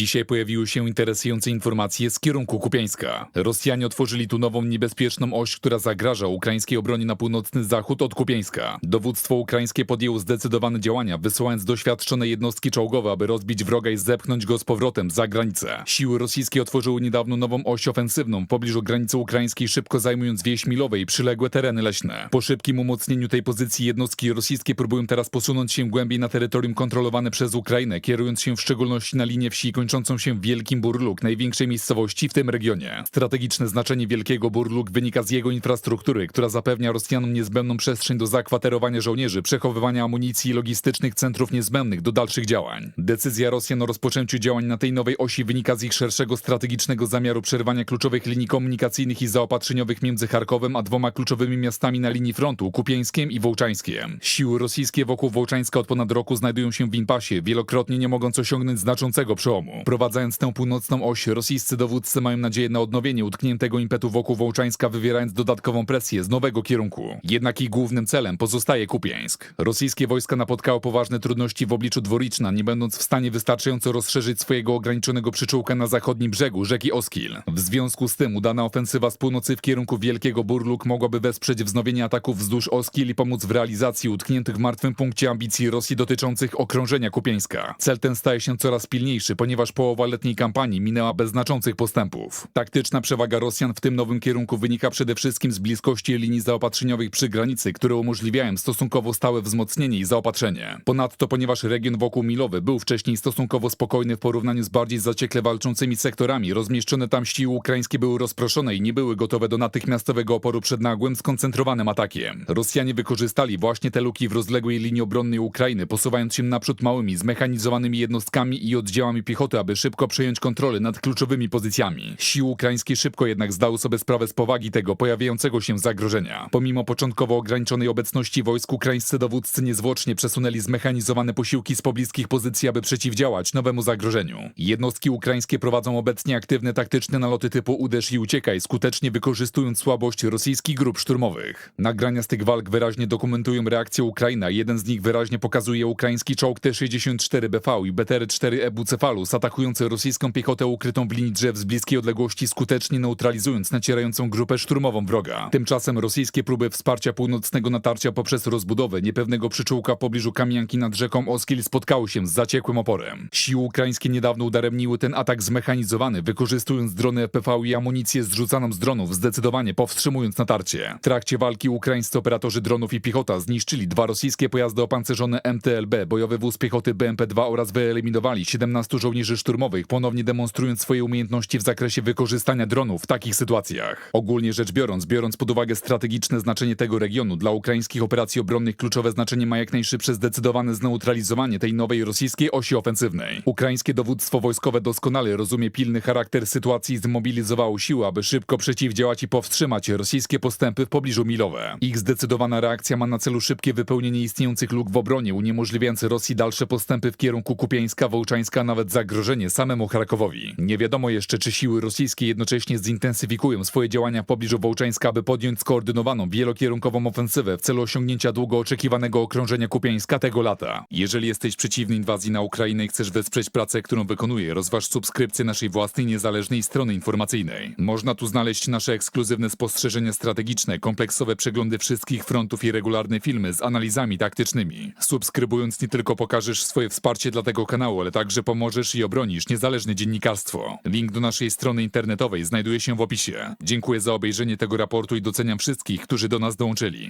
Dzisiaj pojawiły się interesujące informacje z kierunku Kupiańska. Rosjanie otworzyli tu nową niebezpieczną oś, która zagraża ukraińskiej obronie na północny zachód od Kupiańska. Dowództwo ukraińskie podjęło zdecydowane działania, wysyłając doświadczone jednostki czołgowe, aby rozbić wroga i zepchnąć go z powrotem za granicę. Siły rosyjskie otworzyły niedawno nową oś ofensywną w pobliżu granicy ukraińskiej, szybko zajmując wieś Milowe i przyległe tereny leśne. Po szybkim umocnieniu tej pozycji jednostki rosyjskie próbują teraz posunąć się głębiej na terytorium kontrolowane przez Ukrainę, kierując się w szczególności na linię wsi kończącą się Wielkim Burluk, największej miejscowości w tym regionie. Strategiczne znaczenie Wielkiego Burluk wynika z jego infrastruktury, która zapewnia Rosjanom niezbędną przestrzeń do zakwaterowania żołnierzy, przechowywania amunicji i logistycznych centrów niezbędnych do dalszych działań. Decyzja Rosjan o rozpoczęciu działań na tej nowej osi wynika z ich szerszego strategicznego zamiaru przerwania kluczowych linii komunikacyjnych i zaopatrzeniowych między Charkowem a dwoma kluczowymi miastami na linii frontu, Kupiańskiem i Wołczańskiem. Siły rosyjskie wokół Wołczańska od ponad roku znajdują się w impasie, wielokrotnie nie mogąc osiągnąć znaczącego przełomu. Prowadzając tę północną oś, rosyjscy dowódcy mają nadzieję na odnowienie utkniętego impetu wokół Wołczańska, wywierając dodatkową presję z nowego kierunku. Jednak ich głównym celem pozostaje Kupiańsk. Rosyjskie wojska napotkały poważne trudności w obliczu Dworiczna, nie będąc w stanie wystarczająco rozszerzyć swojego ograniczonego przyczółka na zachodnim brzegu rzeki Oskil. W związku z tym udana ofensywa z północy w kierunku Wielkiego Burluk mogłaby wesprzeć wznowienie ataków wzdłuż Oskil i pomóc w realizacji utkniętych w martwym punkcie ambicji Rosji dotyczących okrążenia Kupiańska. Cel ten staje się coraz pilniejszy, ponieważ połowa letniej kampanii minęła bez znaczących postępów. Taktyczna przewaga Rosjan w tym nowym kierunku wynika przede wszystkim z bliskości linii zaopatrzeniowych przy granicy, które umożliwiają stosunkowo stałe wzmocnienie i zaopatrzenie. Ponadto, ponieważ region wokół Milowy był wcześniej stosunkowo spokojny w porównaniu z bardziej zaciekle walczącymi sektorami, rozmieszczone tam siły ukraińskie były rozproszone i nie były gotowe do natychmiastowego oporu przed nagłym, skoncentrowanym atakiem. Rosjanie wykorzystali właśnie te luki w rozległej linii obronnej Ukrainy, posuwając się naprzód małymi, zmechanizowanymi jednostkami i oddziałami piechoty, aby szybko przejąć kontrolę nad kluczowymi pozycjami. Siły ukraińskie szybko jednak zdały sobie sprawę z powagi tego pojawiającego się zagrożenia. Pomimo początkowo ograniczonej obecności wojsk, ukraińscy dowódcy niezwłocznie przesunęli zmechanizowane posiłki z pobliskich pozycji, aby przeciwdziałać nowemu zagrożeniu. Jednostki ukraińskie prowadzą obecnie aktywne taktyczne naloty typu uderz i uciekaj, skutecznie wykorzystując słabość rosyjskich grup szturmowych. Nagrania z tych walk wyraźnie dokumentują reakcję Ukraina. Jeden z nich wyraźnie pokazuje ukraiński czołg T-64BV i BTR-4E Bucephalus atakujący rosyjską piechotę ukrytą w linii drzew z bliskiej odległości, skutecznie neutralizując nacierającą grupę szturmową wroga. Tymczasem rosyjskie próby wsparcia północnego natarcia poprzez rozbudowę niepewnego przyczółka w pobliżu Kamianki nad rzeką Oskil spotkały się z zaciekłym oporem. Siły ukraińskie niedawno udaremniły ten atak zmechanizowany, wykorzystując drony FPV i amunicję zrzucaną z dronów, zdecydowanie powstrzymując natarcie. W trakcie walki ukraińscy operatorzy dronów i piechota zniszczyli dwa rosyjskie pojazdy opancerzone MTLB, bojowy wóz piechoty BMP-2 oraz wyeliminowali 17 żołnierzy szturmowych, ponownie demonstrując swoje umiejętności w zakresie wykorzystania dronów w takich sytuacjach. Ogólnie rzecz biorąc, biorąc pod uwagę strategiczne znaczenie tego regionu, dla ukraińskich operacji obronnych kluczowe znaczenie ma jak najszybsze zdecydowane zneutralizowanie tej nowej rosyjskiej osi ofensywnej. Ukraińskie dowództwo wojskowe doskonale rozumie pilny charakter sytuacji i zmobilizowało siły, aby szybko przeciwdziałać i powstrzymać rosyjskie postępy w pobliżu Milowe. Ich zdecydowana reakcja ma na celu szybkie wypełnienie istniejących luk w obronie, uniemożliwiając Rosji dalsze postępy w kierunku Kupiańska, Wołczańska, nawet zagrożenie samemu Charkowowi. Nie wiadomo jeszcze, czy siły rosyjskie jednocześnie zintensyfikują swoje działania w pobliżu Wołczańska, aby podjąć skoordynowaną, wielokierunkową ofensywę w celu osiągnięcia długo oczekiwanego okrążenia Kupiańska tego lata. Jeżeli jesteś przeciwny inwazji na Ukrainę i chcesz wesprzeć pracę, którą wykonuję, rozważ subskrypcję naszej własnej niezależnej strony informacyjnej. Można tu znaleźć nasze ekskluzywne spostrzeżenia strategiczne, kompleksowe przeglądy wszystkich frontów i regularne filmy z analizami taktycznymi. Subskrybując nie tylko pokażesz swoje wsparcie dla tego kanału, ale także pomożesz i obronisz niezależne dziennikarstwo. Link do naszej strony internetowej znajduje się w opisie. Dziękuję za obejrzenie tego raportu i doceniam wszystkich, którzy do nas dołączyli.